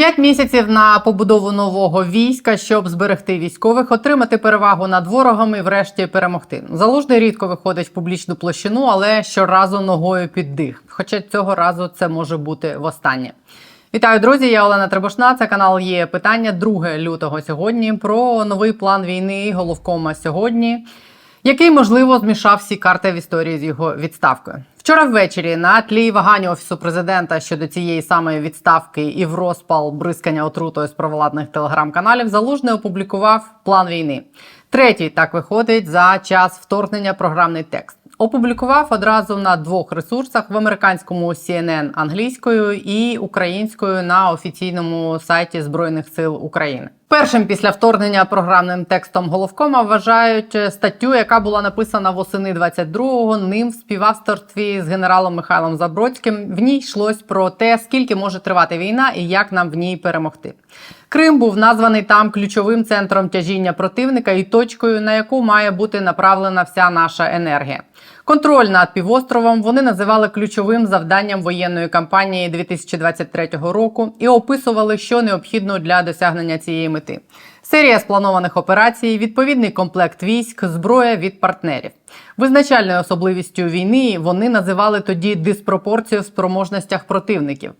П'ять місяців на побудову нового війська, щоб зберегти військових, отримати перевагу над ворогом і врешті перемогти. Залужний рідко виходить в публічну площину, але щоразу ногою під дих. Хоча цього разу це може бути востаннє. Вітаю, друзі! Я Олена Требушна. Це канал є питання 2 лютого сьогодні про новий план війни головкома сьогодні, який можливо змішав всі карти в історії з його відставкою. Вчора ввечері на тлі вагань офісу президента щодо цієї самої відставки і в розпал бризкання отрутою з провладних телеграм-каналів залужний опублікував план війни. Третій так виходить за час вторгнення програмний текст. Опублікував одразу на двох ресурсах в американському CNN англійською і українською на офіційному сайті Збройних сил України. Першим після вторгнення програмним текстом головкома вважають статтю, яка була написана восени 22-го ним в співавторстві з генералом Михайлом Забродським. В ній йшлось про те, скільки може тривати війна і як нам в ній перемогти. Крим був названий там ключовим центром тяжіння противника і точкою, на яку має бути направлена вся наша енергія. Контроль над півостровом вони називали ключовим завданням воєнної кампанії 2023 року і описували, що необхідно для досягнення цієї мети. Серія спланованих операцій, відповідний комплект військ, зброя від партнерів. Визначальною особливістю війни вони називали тоді диспропорцію в спроможностях противників.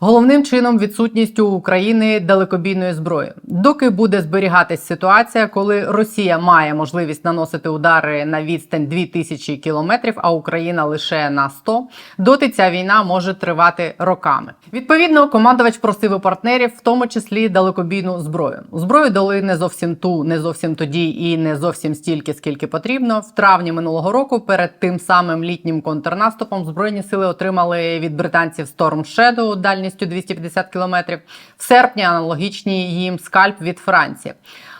Головним чином відсутністю України далекобійної зброї, доки буде зберігатись ситуація, коли Росія має можливість наносити удари на відстань 2000 кілометрів, а Україна лише на 100, доти ця війна може тривати роками. Відповідно, командувач просив у партнерів, в тому числі далекобійну зброю. Зброю дали не зовсім ту, не зовсім тоді і не зовсім стільки, скільки потрібно. В травні минулого року, перед тим самим літнім контрнаступом, збройні сили отримали від британців Storm Shadow дальністю 250 кілометрів. В серпні аналогічні їм скальп від Франції.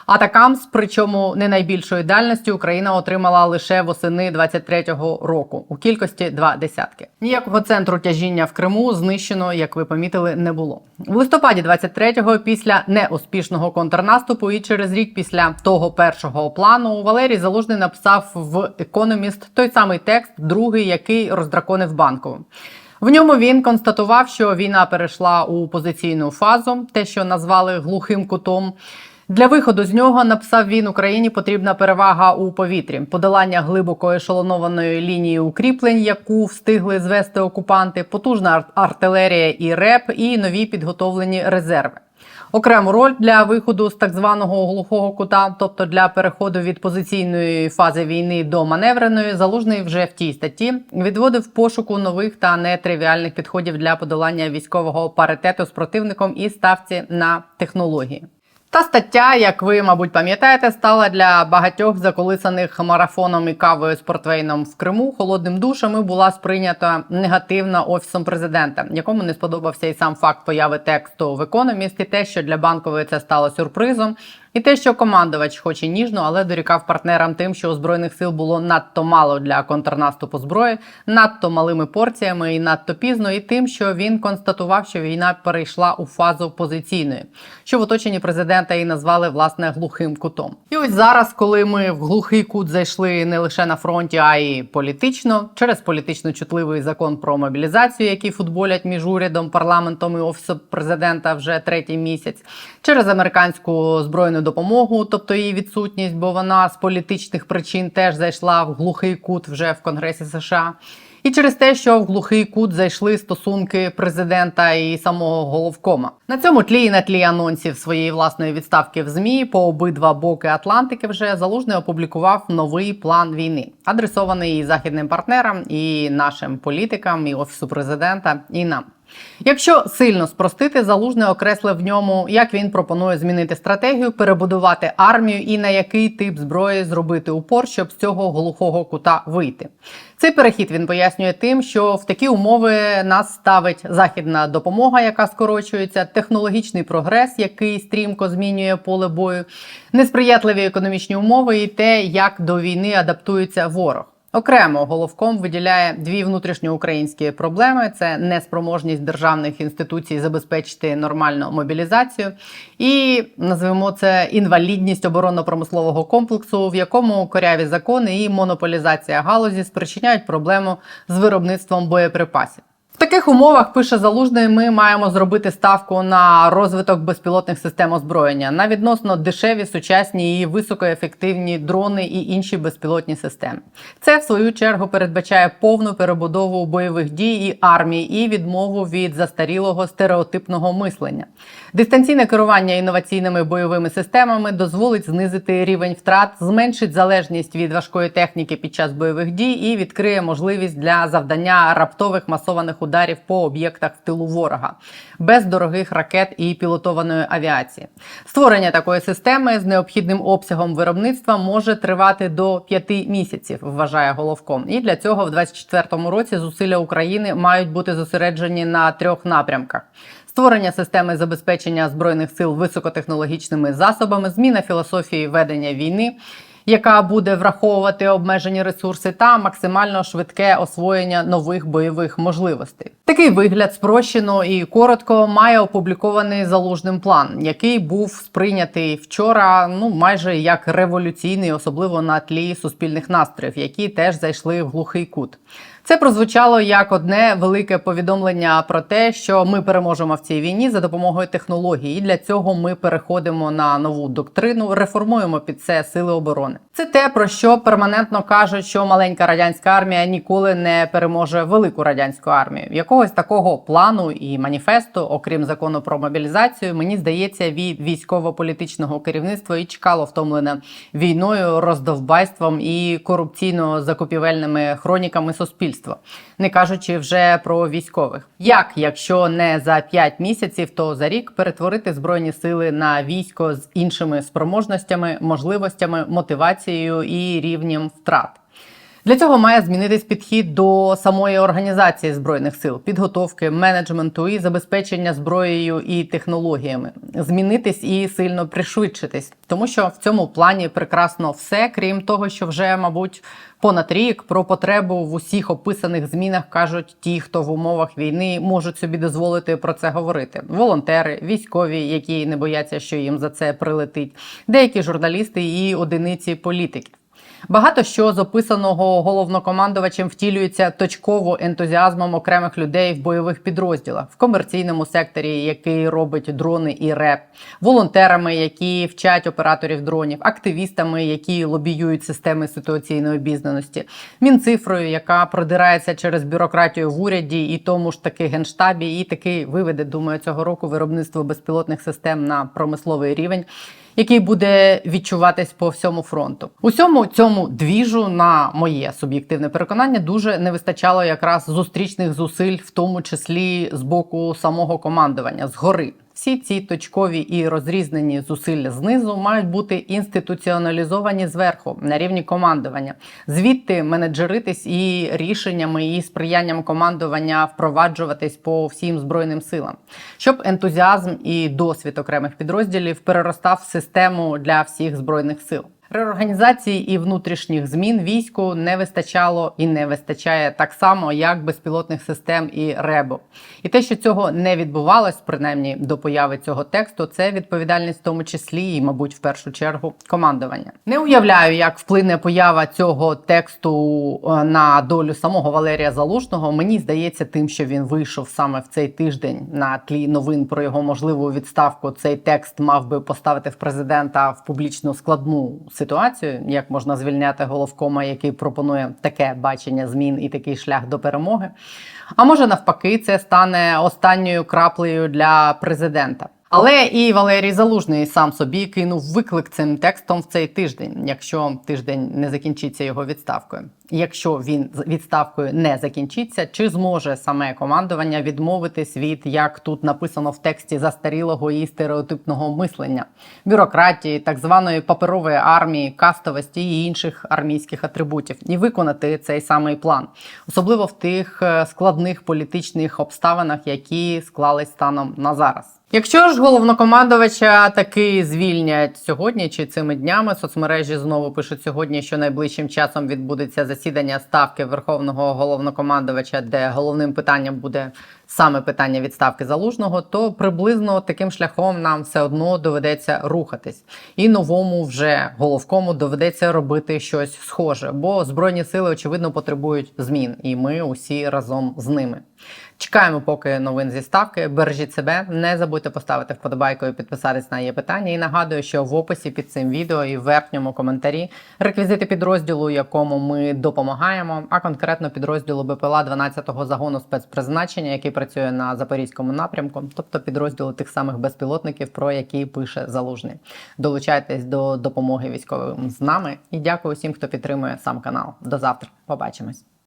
Атакамс, причому не найбільшої дальності, Україна отримала лише восени 23-го року у кількості два десятки. Ніякого центру тяжіння в Криму знищено, як ви помітили, не було. В листопаді 23-го, після неуспішного контрнаступу, і через рік після того першого плану Валерій Залужний написав в Економіст той самий текст, другий, який роздраконив банкову. В ньому він констатував, що війна перейшла у позиційну фазу, те, що назвали глухим кутом. Для виходу з нього написав він Україні потрібна перевага у повітрі, подолання глибоко ешелонованої лінії укріплень, яку встигли звести окупанти, потужна ар- артилерія і РЕП, і нові підготовлені резерви. Окрему роль для виходу з так званого глухого кута, тобто для переходу від позиційної фази війни до маневреної, залужний вже в тій статті відводив пошуку нових та нетривіальних підходів для подолання військового паритету з противником і ставці на технології. Та стаття, як ви, мабуть, пам'ятаєте, стала для багатьох заколисаних марафоном і кавою з портвейном в Криму холодним душем і була сприйнята негативно офісом президента, якому не сподобався і сам факт появи тексту в економіст, і те, що для банкової це стало сюрпризом, і те, що командувач, хоч і ніжно, але дорікав партнерам тим, що у збройних сил було надто мало для контрнаступу зброї, надто малими порціями і надто пізно, і тим, що він констатував, що війна перейшла у фазу позиційної, що в оточенні президента і назвали власне глухим кутом. І ось зараз, коли ми в глухий кут зайшли не лише на фронті, а й політично, через політично чутливий закон про мобілізацію, який футболять між урядом, парламентом і офісом президента вже третій місяць, через американську збройну допомогу, тобто її відсутність, бо вона з політичних причин теж зайшла в глухий кут вже в Конгресі США. І через те, що в глухий кут зайшли стосунки президента і самого головкома на цьому тлі і на тлі анонсів своєї власної відставки в змі по обидва боки Атлантики вже залужний опублікував новий план війни, адресований і західним партнерам, і нашим політикам, і офісу президента, і нам. Якщо сильно спростити, залужний окреслив в ньому, як він пропонує змінити стратегію, перебудувати армію і на який тип зброї зробити упор, щоб з цього глухого кута вийти. Цей перехід він пояснює тим, що в такі умови нас ставить західна допомога, яка скорочується, технологічний прогрес, який стрімко змінює поле бою, несприятливі економічні умови і те, як до війни адаптується ворог. Окремо головком виділяє дві внутрішньоукраїнські проблеми: це неспроможність державних інституцій забезпечити нормальну мобілізацію, і назвемо це інвалідність оборонно-промислового комплексу, в якому коряві закони і монополізація галузі спричиняють проблему з виробництвом боєприпасів. Таких умовах пише залужний, ми маємо зробити ставку на розвиток безпілотних систем озброєння на відносно дешеві, сучасні і високоефективні дрони і інші безпілотні системи. Це в свою чергу передбачає повну перебудову бойових дій і армії і відмову від застарілого стереотипного мислення. Дистанційне керування інноваційними бойовими системами дозволить знизити рівень втрат, зменшить залежність від важкої техніки під час бойових дій і відкриє можливість для завдання раптових масованих ударів по об'єктах в тилу ворога без дорогих ракет і пілотованої авіації. Створення такої системи з необхідним обсягом виробництва може тривати до п'яти місяців, вважає головком. І для цього в 2024 році зусилля України мають бути зосереджені на трьох напрямках. Створення системи забезпечення збройних сил високотехнологічними засобами, зміна філософії ведення війни, яка буде враховувати обмежені ресурси та максимально швидке освоєння нових бойових можливостей. Такий вигляд спрощено і коротко має опублікований залужним план, який був сприйнятий вчора, ну майже як революційний, особливо на тлі суспільних настроїв, які теж зайшли в глухий кут. Це прозвучало як одне велике повідомлення про те, що ми переможемо в цій війні за допомогою технологій. І для цього ми переходимо на нову доктрину, реформуємо під це сили оборони. Це те, про що перманентно кажуть, що маленька радянська армія ніколи не переможе велику радянську армію. Якогось такого плану і маніфесту, окрім закону про мобілізацію, мені здається, від військово-політичного керівництва і чекало втомлене війною, роздовбайством і корупційно-закупівельними хроніками суспільства, не кажучи вже про військових. Як, якщо не за 5 місяців, то за рік перетворити збройні сили на військо з іншими спроможностями, можливостями, мотивацією і рівнем втрат? Для цього має змінитись підхід до самої організації збройних сил, підготовки, менеджменту і забезпечення зброєю і технологіями, змінитись і сильно пришвидшитись, тому що в цьому плані прекрасно все, крім того, що вже, мабуть, понад рік про потребу в усіх описаних змінах кажуть ті, хто в умовах війни можуть собі дозволити про це говорити: волонтери, військові, які не бояться, що їм за це прилетить, деякі журналісти і одиниці політиків. Багато що з описаного головнокомандувачем втілюється точково ентузіазмом окремих людей в бойових підрозділах, в комерційному секторі, який робить дрони і реп, волонтерами, які вчать операторів дронів, активістами, які лобіюють системи ситуаційної обізнаності, мінцифрою, яка продирається через бюрократію в уряді і тому ж таки генштабі, і таки виведе, думаю, цього року виробництво безпілотних систем на промисловий рівень який буде відчуватись по всьому фронту. Усьому цьому двіжу, на моє суб'єктивне переконання, дуже не вистачало якраз зустрічних зусиль, в тому числі з боку самого командування згори. Всі ці точкові і розрізнені зусилля знизу мають бути інституціоналізовані зверху на рівні командування, звідти менеджеритись і рішеннями і сприянням командування впроваджуватись по всім збройним силам, щоб ентузіазм і досвід окремих підрозділів переростав в систему для всіх збройних сил. Реорганізації і внутрішніх змін війську не вистачало і не вистачає так само, як безпілотних систем і РЕБО. І те, що цього не відбувалось, принаймні до появи цього тексту, це відповідальність в тому числі і, мабуть, в першу чергу командування. Не уявляю, як вплине поява цього тексту е, на долю самого Валерія Залужного. Мені здається, тим, що він вийшов саме в цей тиждень на тлі новин про його можливу відставку. Цей текст мав би поставити в президента в публічну складну ситуацію, як можна звільняти головкома, який пропонує таке бачення змін і такий шлях до перемоги. А може навпаки, це стане останньою краплею для президента. Але і Валерій Залужний сам собі кинув виклик цим текстом в цей тиждень, якщо тиждень не закінчиться його відставкою. Якщо він відставкою не закінчиться, чи зможе саме командування відмовитись від як тут написано в тексті застарілого і стереотипного мислення, бюрократії, так званої паперової армії, кастовості і інших армійських атрибутів, і виконати цей самий план, особливо в тих е, складних політичних обставинах, які склались станом на зараз. Якщо ж головнокомандувача таки звільнять сьогодні чи цими днями, соцмережі знову пишуть сьогодні, що найближчим часом відбудеться засідання ставки верховного головнокомандувача, де головним питанням буде саме питання відставки залужного, то приблизно таким шляхом нам все одно доведеться рухатись, і новому вже головкому доведеться робити щось схоже, бо збройні сили очевидно потребують змін, і ми усі разом з ними. Чекаємо, поки новин зі ставки. Бережіть себе, не забудьте поставити вподобайку і підписатись на її питання. І нагадую, що в описі під цим відео і в верхньому коментарі реквізити підрозділу, якому ми допомагаємо, а конкретно підрозділу БПЛА 12-го загону спецпризначення, який працює на запорізькому напрямку, тобто підрозділу тих самих безпілотників, про які пише залужний. Долучайтесь до допомоги військовим з нами і дякую всім, хто підтримує сам канал. До завтра. Побачимось.